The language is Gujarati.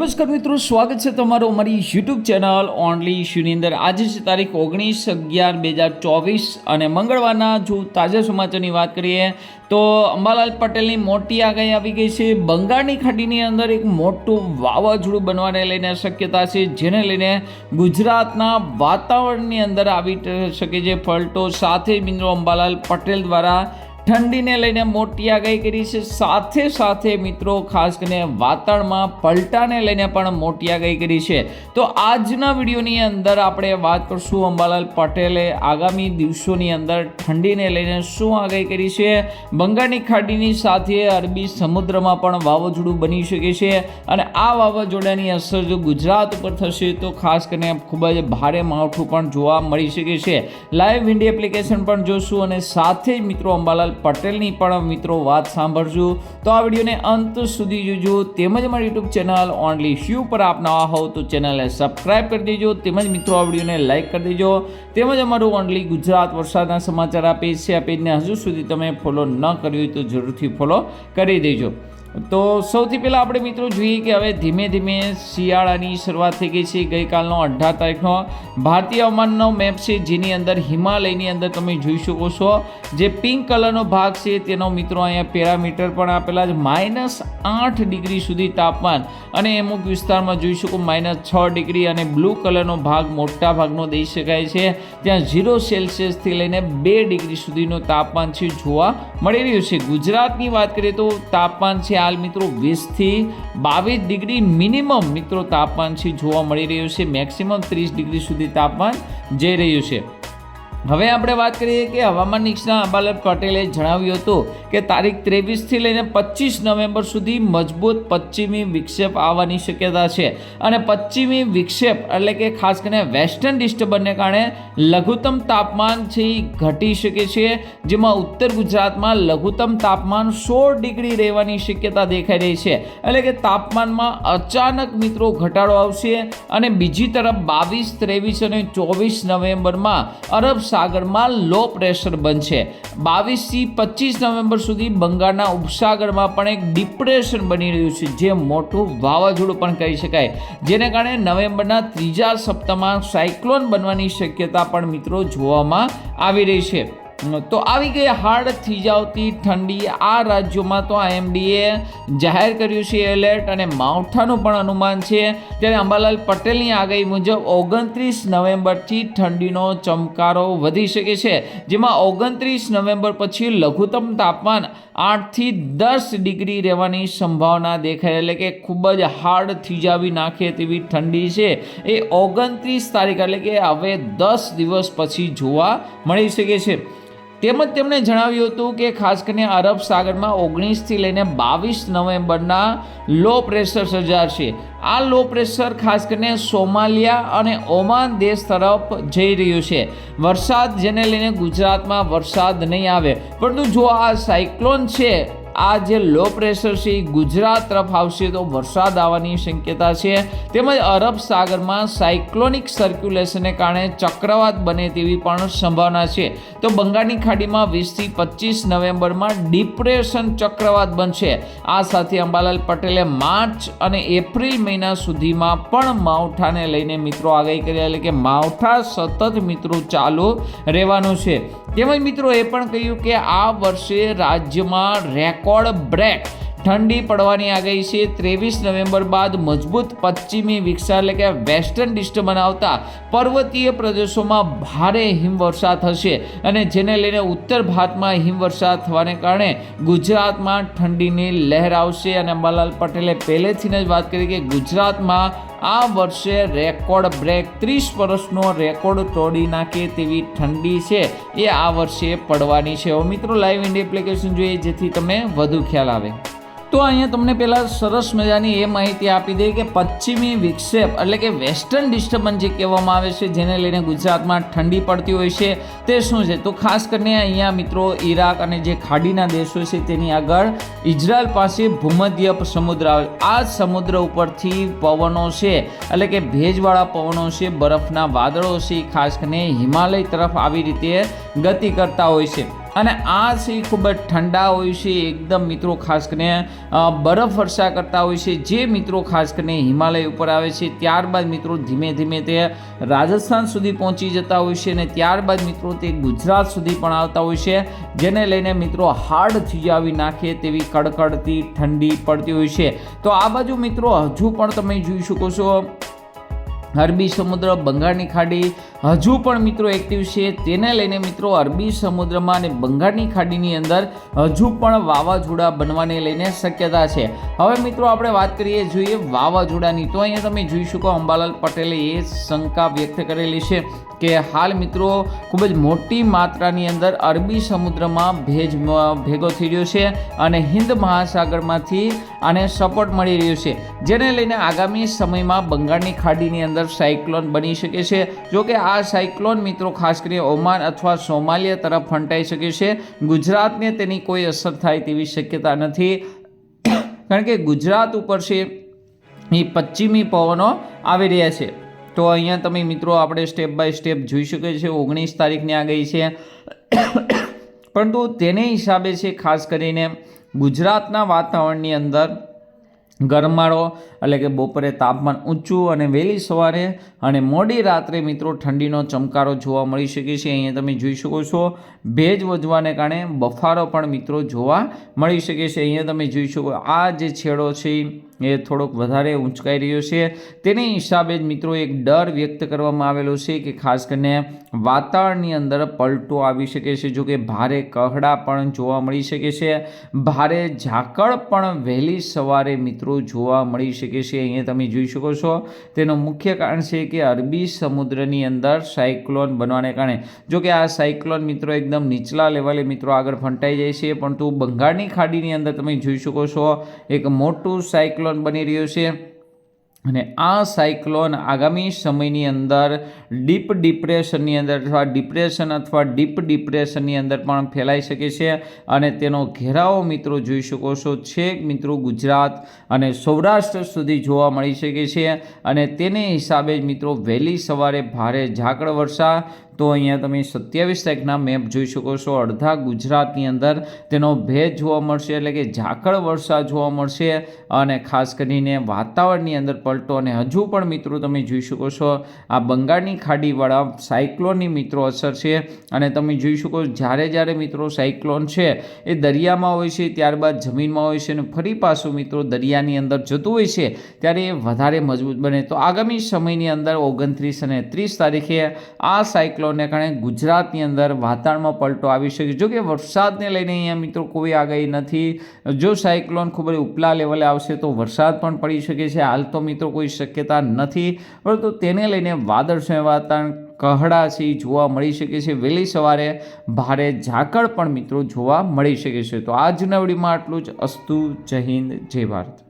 નમસ્કાર મિત્રો, સ્વાગત છે તમારું અમારી યુટ્યુબ ચેનલ ઓનલી ઇશ્યુની અંદર. આજે છે તારીખ ઓગણીસ અગિયાર બે હજાર ચોવીસ અને મંગળવારના જો તાજા સમાચારની વાત કરીએ, તો અંબાલાલ પટેલની મોટી આગાહી આવી ગઈ છે. બંગાળની ખાડીની અંદર એક મોટું વાવાઝોડું બનવાને લઈને શક્યતા છે, જેને લઈને ગુજરાતના વાતાવરણની અંદર આવી શકે છે ફલટો. સાથે મિત્રો, અંબાલાલ પટેલ દ્વારા ઠંડીને લઈને મોટી આગાહી કરી છે. સાથે સાથે મિત્રો, ખાસ કરીને વાતાવરણમાં પલટાને લઈને પણ મોટી આગાહી કરી છે. તો આજના વિડીયોની અંદર આપણે વાત કરશું અંબાલાલ પટેલે આગામી દિવસોની અંદર ઠંડીને લઈને શું આગાહી કરી છે. બંગાળની ખાડીની સાથે અરબી સમુદ્રમાં પણ વાવાઝોડું બની શકે છે અને આ વાવાઝોડાની અસર જો ગુજરાત ઉપર થશે તો ખાસ કરીને ખૂબ જ ભારે માવઠું પણ જોવા મળી શકે છે. લાઈવ વિન્ડી એપ્લિકેશન પણ જોશું અને સાથે જ મિત્રો અંબાલાલ પટેલની પણ મિત્રો વાત સાંભળજો. તો આ વિડીયોને અંત સુધી જોજો. તેમજ મારી યુટ્યુબ ચેનલ ઓનલી શ્યુ પર આપ નવા હોવ તો ચેનલને સબસ્ક્રાઈબ કરી દેજો. તેમજ મિત્રો, આ વિડીયોને લાઇક કરી દેજો. તેમજ અમારું ઓનલી ગુજરાત વરસાદના સમાચાર આ છે. આ પેજને હજુ સુધી તમે ફોલો ન કર્યું હોય તો જરૂરથી ફોલો કરી દેજો. તો સૌથી પહેલાં આપણે મિત્રો જોઈએ કે હવે ધીમે ધીમે શિયાળાની શરૂઆત થઈ ગઈ છે. ગઈકાલનો અઢાર તારીખનો ભારતીય હવામાનનો મેપ છે, જેની અંદર હિમાલયની અંદર તમે જોઈ શકો છો. જે પિંક કલરનો ભાગ છે, તેનો મિત્રો અહીંયા પેરામીટર પણ આપેલા છે. માઇનસ આઠ ડિગ્રી સુધી તાપમાન અને અમુક વિસ્તારમાં જોઈ શકો માઇનસ છ ડિગ્રી અને બ્લુ કલરનો ભાગ મોટા ભાગનો દઈ શકાય છે. ત્યાં ઝીરો સેલ્સિયસથી લઈને બે ડિગ્રી સુધીનું તાપમાન છે જોવા મળી રહ્યું છે. ગુજરાતની વાત કરીએ તો તાપમાન છે હાલ મિત્રો વીસથી બાવીસ ડિગ્રી મિનિમમ મિત્રો તાપમાન છે જોવા મળી રહ્યું છે. મેક્સિમમ ત્રીસ ડિગ્રી સુધી તાપમાન જઈ રહ્યું છે. હવે આપણે વાત કરીએ કે હવામાન નિષ્ણાત અંબાલાલ પટેલે જણાવ્યું હતું કે તારીખ ત્રેવીસથી લઈને પચીસ નવેમ્બર સુધી મજબૂત પશ્ચિમી વિક્ષેપ આવવાની શક્યતા છે. અને પશ્ચિમી વિક્ષેપ એટલે કે ખાસ કરીને વેસ્ટર્ન ડિસ્ટર્બન્સને કારણે લઘુત્તમ તાપમાન છે ઘટી શકે છે, જેમાં ઉત્તર ગુજરાતમાં લઘુત્તમ તાપમાન સોળ ડિગ્રી રહેવાની શક્યતા દેખાઈ રહી છે. એટલે કે તાપમાનમાં અચાનક મિત્રો ઘટાડો આવશે અને બીજી તરફ બાવીસ, ત્રેવીસ અને ચોવીસ નવેમ્બરમાં અરબ સાગરમાં લો પ્રેશર બનશે. બાવીસથી પચીસ નવેમ્બર સુધી બંગાળના ઉપસાગરમાં પણ એક ડિપ્રેશન બની રહ્યું છે, જે મોટું વાવાઝોડું પણ કહી શકાય. જેને કારણે નવેમ્બરના ત્રીજા સપ્તાહમાં સાયક્લોન બનવાની શક્યતા પણ મિત્રો જોવામાં આવી રહી છે. તો આવી ગઈ હાર્ડ થીજાવતી ઠંડી આ રાજ્યોમાં તો આઈએમડીએ જાહેર કર્યું છે એલર્ટ અને માવઠાનું પણ અનુમાન છે. ત્યારે અંબાલાલ પટેલની આગાહી મુજબ ઓગણત્રીસ નવેમ્બરથી ઠંડીનો ચમકારો વધી શકે છે, જેમાં ઓગણત્રીસ નવેમ્બર પછી લઘુત્તમ તાપમાન આઠથી દસ ડિગ્રી રહેવાની સંભાવના દેખાય, એટલે કે ખૂબ જ હાર્ડ થીજાવી નાખે તેવી ઠંડી છે. એ ઓગણત્રીસ તારીખ, એટલે કે હવે દસ દિવસ પછી જોવા મળી શકે છે. તેમજ તેમણે જણાવ્યું હતું કે ખાસ કરીને અરબ સાગરમાં ઓગણીસથી લઈને બાવીસ નવેમ્બરના લો પ્રેશર સર્જાશે આ લો પ્રેશર ખાસ કરીને સોમાલિયા અને ઓમાન દેશ તરફ જઈ રહ્યું છે. વરસાદ જેને લઈને ગુજરાતમાં વરસાદ નહીં આવે. પરંતુ જો આ સાયક્લોન છે આ જે લો પ્રેશર છે એ ગુજરાત તરફ આવશે તો વરસાદ આવવાની શક્યતા છે. તેમજ અરબ સાગરમાં સાયક્લોનિક સર્ક્યુલેશનને કારણે ચક્રવાત બને તેવી પણ સંભાવના છે. તો બંગાળની ખાડીમાં વીસથી પચીસ નવેમ્બરમાં ડિપ્રેશન ચક્રવાત બનશે. આ સાથે અંબાલાલ પટેલે માર્ચ અને એપ્રિલ મહિના સુધીમાં પણ માવઠાને લઈને મિત્રો આગાહી કરી એટલે કે માવઠા સતત મિત્રો ચાલુ રહેવાનું છે. તેમજ મિત્રો એ પણ કહ્યું કે આ વર્ષે રાજ્યમાં રેકોર્ડ બ્રેક. ઠંડી પડવાની આગાહી છે. ત્રેવીસ નવેમ્બર બાદ મજબૂત પશ્ચિમી વિકસા એટલે કે વેસ્ટર્ન ડિસ્ટર્બ બનાવતા પર્વતીય પ્રદેશોમાં ભારે હિમવર્ષા થશે અને જેને લઈને ઉત્તર ભારતમાં હિમવર્ષા થવાને કારણે ગુજરાતમાં ઠંડીની લહેર આવશે. અને અંબાલાલ પટેલે પહેલેથી જ વાત કરી કે ગુજરાતમાં આ વર્ષે રેકોર્ડ બ્રેક, ત્રીસ વર્ષનો રેકોર્ડ તોડી નાખે તેવી ઠંડી છે. એ આ વર્ષે પડવાની છે. મિત્રો લાઈવ ઇન્ડિયા એપ્લિકેશન જોઈએ, જેથી તમે વધુ ખ્યાલ આવે. તો અહીંયા તમને પહેલાં સરસ મજાની એ માહિતી આપી દે કે પશ્ચિમી વિક્ષેપ એટલે કે વેસ્ટર્ન ડિસ્ટર્બન્સ જે કહેવામાં આવે છે, જેને લઈને ગુજરાતમાં ઠંડી પડતી હોય છે, તે શું છે? તો ખાસ કરીને અહીંયા મિત્રો ઈરાક અને જે ખાડીના દેશો છે તેની આગળ ઇઝરાયલ પાસે ભૂમધ્ય સમુદ્ર આવે. આ સમુદ્ર ઉપરથી પવનો છે, એટલે કે ભેજવાળા પવનો છે, બરફના વાદળો છે, ખાસ કરીને હિમાલય તરફ આવી રીતે ગતિ કરતા હોય છે. અને આ સિંહ ખૂબ જ ઠંડા હોય છે, એકદમ મિત્રો ખાસ કરીને બરફ વર્ષા કરતા હોય છે. જે મિત્રો ખાસ કરીને હિમાલય ઉપર આવે છે, ત્યારબાદ મિત્રો ધીમે ધીમે તે રાજસ્થાન સુધી પહોંચી જતા હોય છે અને ત્યારબાદ મિત્રો તે ગુજરાત સુધી પણ આવતા હોય છે, જેને લઈને મિત્રો હાડ થીજાવી નાખે તેવી કડકડતી ઠંડી પડતી હોય છે. તો આ બાજુ મિત્રો હજુ પણ તમે જોઈ શકો છો. અરબી સમુદ્ર, બંગાળની ખાડી હજુ પણ મિત્રો એક્ટિવ છે તેને લઈને મિત્રો અરબી સમુદ્રમાં અને બંગાળની ખાડીની અંદર હજુ પણ વાવાઝોડા બનવાને લઈને શક્યતા છે. હવે મિત્રો આપણે વાત કરીએ, જોઈએ વાવાઝોડાની. તો અહીંયા તમે જોઈ શકો, અંબાલાલ પટેલે એ શંકા વ્યક્ત કરેલી છે કે હાલ મિત્રો ખૂબ જ મોટી માત્રાની અંદર અરબી સમુદ્રમાં ભેજ ભેગો થઈ રહ્યો છે અને હિન્દ મહાસાગરમાંથી આને સપોર્ટ મળી રહ્યો છે. જેને લઈને આગામી સમયમાં બંગાળની ખાડીની અંદર સાયક્લોન બની શકે છે. જો કે આ સાયક્લોન મિત્રો ખાસ કરીને ઓમાન અથવા સોમાલિયા તરફ ફંટાઈ શકે છે. ગુજરાતને તેની કોઈ અસર થાય તેવી શક્યતા નથી. કારણ કે ગુજરાત ઉપર છે એ પશ્ચિમી પવનો આવી રહ્યા છે. તો અહીંયા તમે મિત્રો આપણે સ્ટેપ બાય સ્ટેપ જોઈ શકીએ છીએ. ઓગણીસ તારીખની આ ગઈ છે. પરંતુ તેને હિસાબે છે ખાસ કરીને ગુજરાતના વાતાવરણની અંદર ગરમાળો, એટલે કે બપોરે તાપમાન ઊંચું અને વહેલી સવારે અને મોડી રાત્રે મિત્રો ઠંડીનો ચમકારો જોવા મળી શકે છે. અહીંયા તમે જોઈ શકો છો, ભેજ વધવાને કારણે બફારો પણ મિત્રો જોવા મળી શકે છે. અહીંયા તમે જોઈ શકો, આ જે છેડો છે એ થોડોક વધારે ઊંચકાઈ રહ્યો છે. તેને હિસાબે જ મિત્રો એક ડર વ્યક્ત કરવામાં આવેલો છે કે ખાસ કરીને વાતાવરણની અંદર પલટો આવી શકે છે જો કે ભારે કહડા પણ જોવા મળી શકે છે. ભારે ઝાકળ પણ વહેલી સવારે મિત્રો જોવા મળી શકે છે. અહીંયા તમે જોઈ શકો છો, તેનું મુખ્ય કારણ છે કે અરબી સમુદ્રની અંદર સાયક્લોન બનવાને કારણે જો કે આ સાયક્લોન મિત્રો એકદમ નીચલા લેવલે મિત્રો આગળ ફંટાઈ જાય છે, પરંતુ બંગાળની ખાડીની અંદર તમે જોઈ શકો છો, એક મોટું સાયક્લોન બની રહ્યું છે. અને આ સાયક્લોન આગામી સમયની અંદર ડીપ ડિપ્રેશનની અંદર અથવા ડિપ્રેશન અથવા ડીપ ડિપ્રેશનની અંદર પણ ફેલાઈ શકે છે. અને તેનો ઘેરાવો મિત્રો જોઈ શકો છો. છેક મિત્રો ગુજરાત અને સૌરાષ્ટ્ર સુધી જોવા મળી શકે છે. અને તેને હિસાબે મિત્રો વહેલી સવારે ભારે ઝાકળ વર્ષા તો અહીંયા તમે સત્યાવીસ તારીખના મેપ જોઈ શકો છો. અડધા ગુજરાતની અંદર તેનો ભેજ જોવા મળશે, એટલે કે ઝાકળ વર્ષા જોવા મળશે અને ખાસ કરીને વાતાવરણની અંદર પલટો અને હજુ પણ મિત્રો તમે જોઈ શકો છો, આ બંગાળની ખાડીવાળા સાયક્લોનની મિત્રો અસર છે. અને તમે જોઈ શકો જ્યારે જ્યારે મિત્રો સાયક્લોન છે એ દરિયામાં હોય છે, ત્યારબાદ જમીનમાં હોય છે અને ફરી પાછું મિત્રો દરિયાની અંદર જતું હોય છે, ત્યારે એ વધારે મજબૂત બને. તો આગામી સમયની અંદર ઓગણત્રીસ અને ત્રીસ તારીખે આ સાયક્લોનને કારણે ગુજરાતની અંદર વાતાવરણમાં પલટો આવી શકે જો કે વરસાદને લઈને અહીંયા મિત્રો કોઈ આગાહી નથી. જો સાયક્લોન ખૂબ જ ઉપલા લેવલે આવશે તો વરસાદ પણ પડી શકે છે. હાલ તો મિત્રો કોઈ શક્યતા નથી. પરંતુ તેને લઈને વાદળછાયું વાતાવરણ કહડા છે જોવા મળી શકે છે. વહેલી સવારે ભારે ઝાકળ પણ મિત્રો જોવા મળી શકે છે. તો આજના વિડીયોમાં આટલું જ. અસ્તુ, જય હિન્દ, જય ભારત.